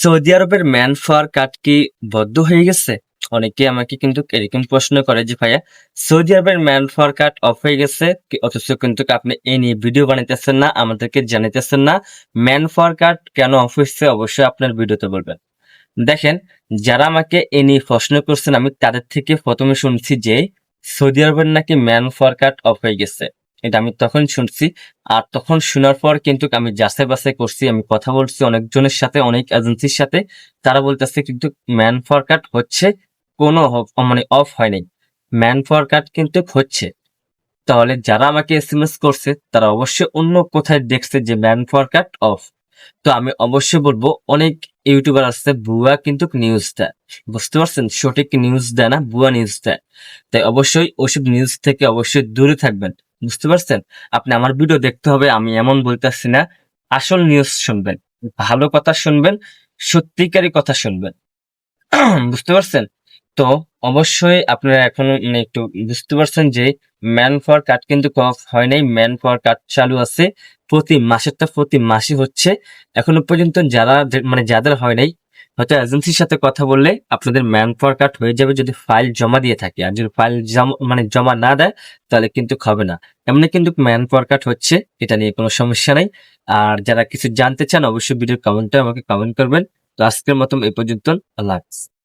Saudi আরবের man power কাট কি বদ্ধ হয়ে গেছে? অনেকে আমাকে কিন্তু এরকম প্রশ্ন করে যে, ভাইয়া, সৌদি আরবের ম্যান পাওয়ার কাট অফ হয়ে গেছে? অথচ কিন্তু আপনি এই নিয়ে ভিডিও বানাইতেছেন না, আমাদেরকে জানাইতেছেন না। ম্যান পাওয়ার কাট কেন অফ হয়েছে? অবশ্যই আপনার ভিডিওতে বলবেন। দেখেন, যারা আমাকে এ নিয়ে প্রশ্ন করছেন, আমি তাদের থেকে প্রথমে শুনছি যে, সৌদি আরবের নাকি ম্যান পাওয়ার কাট অফ হয়ে গেছে? এটা আমি তখন শুনছি। আর তখন শোনার পর কিন্তু আমি যাচাই বাছাই করছি, আমি কথা বলছি অনেকজনের সাথে, অনেক এজেন্সির সাথে। তারা বলতেছে কিন্তু ম্যান ফর কাট হচ্ছে, কোনো মানে অফ হয়নি। ম্যান ফর কাট কিন্তু হচ্ছে। তাহলে যারা আমাকে এস এম এস করছে, তারা অবশ্যই অন্য কোথায় দেখছে যে ম্যান ফর কাট অফ তো আমি অবশ্যই বলব, অনেক ইউটিউবার আছে, ভুয়া কিন্তু নিউজ দেয়। বুঝতে পারছেন? সঠিক নিউজ দেয় না, ভুয়া নিউজ দেয়। তাই অবশ্যই ওইসব নিউজ থেকে অবশ্যই দূরে থাকবেন। বুঝতে পারছেন? আপনি আমার ভিডিও দেখতে হবে, আমি এমন বলতেছি না। আসল নিউজ শুনবেন, ভালো কথা শুনবেন, সত্যিকারই কথা শুনবেন। বুঝতে পারছেন? তো অবশ্যই আপনারা এখন মানে একটু বুঝতে পারছেন যে ম্যান ফর কাট কিন্তু অফ হয় নাই ম্যান ফর কাট চালু আছে। প্রতি মাসেরটা প্রতি মাসে হচ্ছে। এখনও পর্যন্ত যারা মানে যাদের হয় নাই হয়তো এজেন্সির সাথে কথা বললে আপনাদের ম্যান পাওয়ার কাট হয়ে যাবে যদি ফাইল জমা দিয়ে থাকে। আর যদি ফাইল মানে জমা না দেয়, তাহলে কিন্তু হবে না। এমনি কিন্তু ম্যান পাওয়ার কাট হচ্ছে, এটা নিয়ে কোনো সমস্যা নেই। আর যারা কিছু জানতে চান, অবশ্যই ভিডিওর কমেন্টে আমাকে কমেন্ট করবেন। তো আজকের মতন এ পর্যন্ত, আল্লাহ হাফিজ।